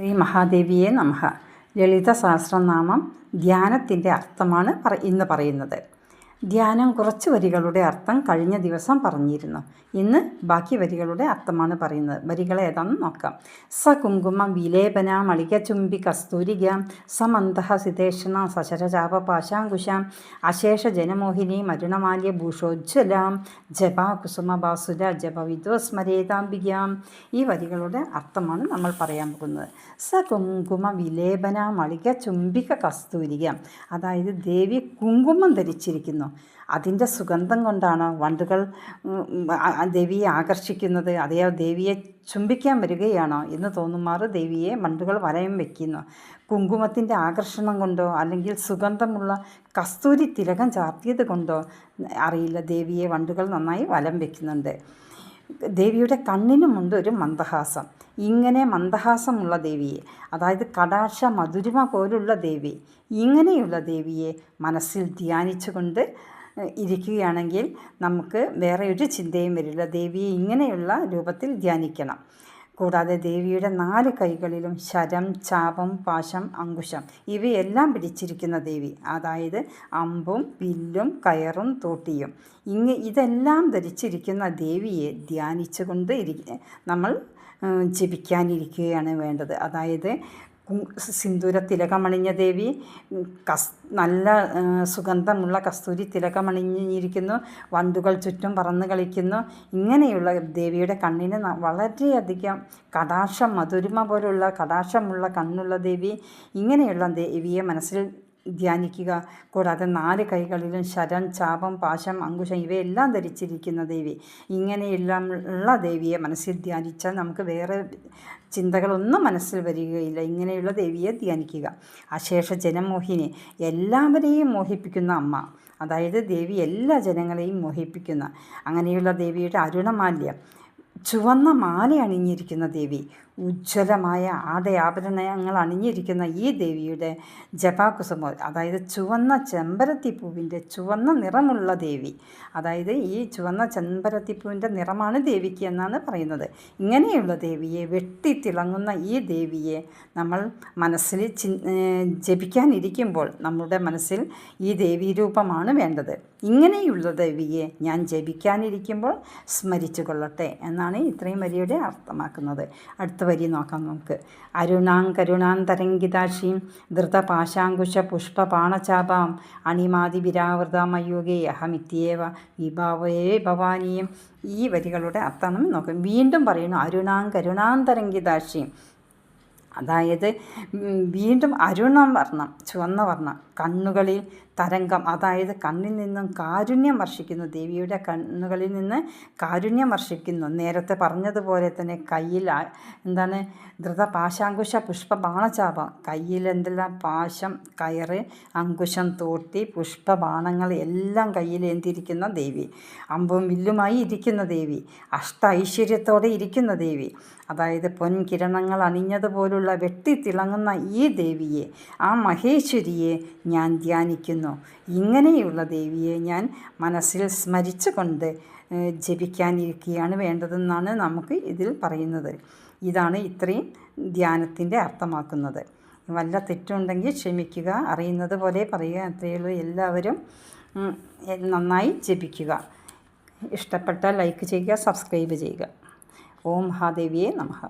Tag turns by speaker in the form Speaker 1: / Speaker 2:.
Speaker 1: ശ്രീ മഹാദേവിയെ നമഹ. ലളിത സഹസ്രനാമം ധ്യാനത്തിന്റെ അർത്ഥമാണ് ഇന്ന് പറയുന്നത്. ധ്യാനം കുറച്ച് വരികളുടെ അർത്ഥം കഴിഞ്ഞ ദിവസം പറഞ്ഞിരുന്നു. ഇന്ന് ബാക്കി വരികളുടെ അർത്ഥമാണ് പറയുന്നത്. വരികൾ ഏതാണെന്ന് നോക്കാം. സ കുങ്കുമം വിലേപന മളികചുംബി കസ്തൂരികാം സമന്തഹ സിതേഷണ സശരചാപ പാശാങ്കുശാം അശേഷ ജനമോഹിനി മരുണമാല്യ ഭൂഷോജ്വലാം ജപ കുസുമ ബാസുര ജപ വിദ്വസ്മരേതാംബികാം ഈ വരികളുടെ അർത്ഥമാണ് നമ്മൾ പറയാൻ പോകുന്നത്. സ കുങ്കുമ വിലേപന മളിക ചുംബിക കസ്തൂരിക. അതായത് ദേവി കുങ്കുമം ധരിച്ചിരിക്കുന്നു. അതിന്റെ സുഗന്ധം കൊണ്ടാണ് വണ്ടുകൾ ദേവിയെ ആകർഷിക്കുന്നത്. അതേ ദേവിയെ ചുംബിക്കാൻ വരികയാണോ എന്ന് തോന്നുമാറ് ദേവിയെ വണ്ടുകൾ വലയം വയ്ക്കുന്നു കുങ്കുമത്തിന്റെ ആകർഷണം കൊണ്ടോ അല്ലെങ്കിൽ സുഗന്ധമുള്ള കസ്തൂരി തിലകം ചാർത്തിയത് കൊണ്ടോ അറിയില്ല. ദേവിയെ വണ്ടുകൾ നന്നായി വലം വയ്ക്കുന്നുണ്ട് ദേവിയുടെ കണ്ണിനുമുണ്ട് ഒരു മന്ദഹാസം. ഇങ്ങനെ മന്ദഹാസമുള്ള ദേവിയെ അതായത് കടാക്ഷ മധുരിമ പോലുള്ള ദേവി ഇങ്ങനെയുള്ള ദേവിയെ മനസ്സിൽ ധ്യാനിച്ചുകൊണ്ട് ഇരിക്കുകയാണെങ്കിൽ നമുക്ക് വേറെ ഒരു ചിന്തയും വരില്ല. ദേവിയെ ഇങ്ങനെയുള്ള രൂപത്തിൽ ധ്യാനിക്കണം. കൂടാതെ ദേവിയുടെ നാല് കൈകളിലും ശരം ചാപം പാശം അങ്കുശം ഇവയെല്ലാം പിടിച്ചിരിക്കുന്ന ദേവി. അതായത് അമ്പും വില്ലും കയറും തോട്ടിയും. ഇങ്ങ ഇതെല്ലാം ധരിച്ചിരിക്കുന്ന ദേവിയെ ധ്യാനിച്ചുകൊണ്ട് ഇരി നമ്മൾ ജപിക്കാനിരിക്കുകയാണ് വേണ്ടത്. അതായത് സിന്ദൂര തിലകമണിഞ്ഞ ദേവി കസ് നല്ല സുഗന്ധമുള്ള കസ്തൂരി തിലകമണിഞ്ഞിരിക്കുന്നു വണ്ടുകൾ ചുറ്റും പറന്ന് കളിക്കുന്നു. ഇങ്ങനെയുള്ള ദേവിയുടെ കണ്ണിന് വളരെയധികം കടാക്ഷം മധുരിമ പോലുള്ള കടാക്ഷമുള്ള കണ്ണുള്ള ദേവി ഇങ്ങനെയുള്ള ദേവിയെ മനസ്സിൽ ധ്യാനിക്കുക. കൂടാതെ നാല് കൈകളിലും ശരം ചാപം പാശം അങ്കുശം ഇവയെല്ലാം ധരിച്ചിരിക്കുന്ന ദേവി. ഇങ്ങനെയെല്ലാം ഉള്ള ദേവിയെ മനസ്സിൽ ധ്യാനിച്ചാൽ നമുക്ക് വേറെ ചിന്തകളൊന്നും മനസ്സിൽ വരികയില്ല. ഇങ്ങനെയുള്ള ദേവിയെ ധ്യാനിക്കുക. അശേഷ ജനമോഹിനി എല്ലാവരെയും മോഹിപ്പിക്കുന്ന അമ്മ. അതായത് ദേവി എല്ലാ ജനങ്ങളെയും മോഹിപ്പിക്കുന്ന. അങ്ങനെയുള്ള ദേവിയുടെ അരുണമാല്യം. ചുവന്ന മാല അണിഞ്ഞിരിക്കുന്ന ദേവി. ഉജ്ജ്വലമായ ആടയാഭരണങ്ങൾ അണിഞ്ഞിരിക്കുന്ന ഈ ദേവിയുടെ ജപാകുസുമ അതായത് ചുവന്ന ചെമ്പരത്തിപ്പൂവിന്റെ ചുവന്ന നിറമുള്ള ദേവി അതായത് ഈ ചുവന്ന ചെമ്പരത്തിപ്പൂവിന്റെ നിറമാണ് ദേവിക്ക് എന്നാണ് പറയുന്നത്. ഇങ്ങനെയുള്ള ദേവിയെ വെട്ടിത്തിളങ്ങുന്ന ഈ ദേവിയെ നമ്മൾ മനസ്സിൽ ചി ജപിക്കാനിരിക്കുമ്പോൾ നമ്മുടെ മനസ്സിൽ ഈ ദേവീരൂപമാണ് വേണ്ടത്. ഇങ്ങനെയുള്ള ദേവിയെ ഞാൻ ജപിക്കാനിരിക്കുമ്പോൾ സ്മരിച്ചു കൊള്ളട്ടെ എന്നാണ് ഇത്രയും വരിയുടെ അർത്ഥമാക്കുന്നത്. അടുത്ത വരി നോക്കാം നമുക്ക്. അരുണാം കരുണാം തരംഗിതാക്ഷിയും ധൃതപാശാങ്കുശ പുഷ്പപാണചാപാം അണിമാതി വിരാവൃതമയുഗേ അഹമിത്യേവ വിഭാവേ ഭവാനിയും. ഈ വരികളുടെ അർത്ഥം നോക്കാം. വീണ്ടും പറയുന്നു അരുണാം കരുണാം അതായത് വീണ്ടും അരുണം വർണം ചുവന്ന വർണം കണ്ണുകളിൽ തരംഗം അതായത് കണ്ണിൽ നിന്നും കാരുണ്യം വർഷിക്കുന്നു. ദേവിയുടെ കണ്ണുകളിൽ നിന്ന് കാരുണ്യം വർഷിക്കുന്നു. നേരത്തെ പറഞ്ഞതുപോലെ തന്നെ കയ്യിൽ എന്താണ് ധൃത പാശാങ്കുശ പുഷ്പ ബാണചാപം കയ്യിൽ എന്തെല്ലാം പാശം കയറ് അങ്കുശം തോട്ടി പുഷ്പബാണങ്ങൾ എല്ലാം കയ്യിൽ എന്തിരിക്കുന്ന ദേവി. അമ്പും വില്ലുമായി ഇരിക്കുന്ന ദേവി. അഷ്ട ഐശ്വര്യത്തോടെ ഇരിക്കുന്ന ദേവി. അതായത് പൊൻകിരണങ്ങൾ അണിഞ്ഞതുപോലുള്ള വെട്ടിത്തിളങ്ങുന്ന ഈ ദേവിയെ ആ മഹേശ്വരിയെ ഞാൻ ധ്യാനിക്കുന്നു. ഇങ്ങനെയുള്ള ദേവിയെ ഞാൻ മനസ്സിൽ സ്മരിച്ചുകൊണ്ട് ജപിക്കാനിരിക്കുകയാണ് വേണ്ടതെന്നാണ് നമുക്ക് ഇതിൽ പറയുന്നത്. ഇതാണ് ഇത്രയും ധ്യാനത്തിന്റെ അർത്ഥമാക്കുന്നത്. വല്ല തെറ്റുണ്ടെങ്കിൽ ക്ഷമിക്കുക അറിയുന്നത് പോലെ പറയുക അത്രയുള്ളൂ എല്ലാവരും നന്നായി ജപിക്കുക. ഇഷ്ടപ്പെട്ടാൽ ലൈക്ക് ചെയ്യുക സബ്സ്ക്രൈബ് ചെയ്യുക. ഓം മഹാദേവിയെ നമഃ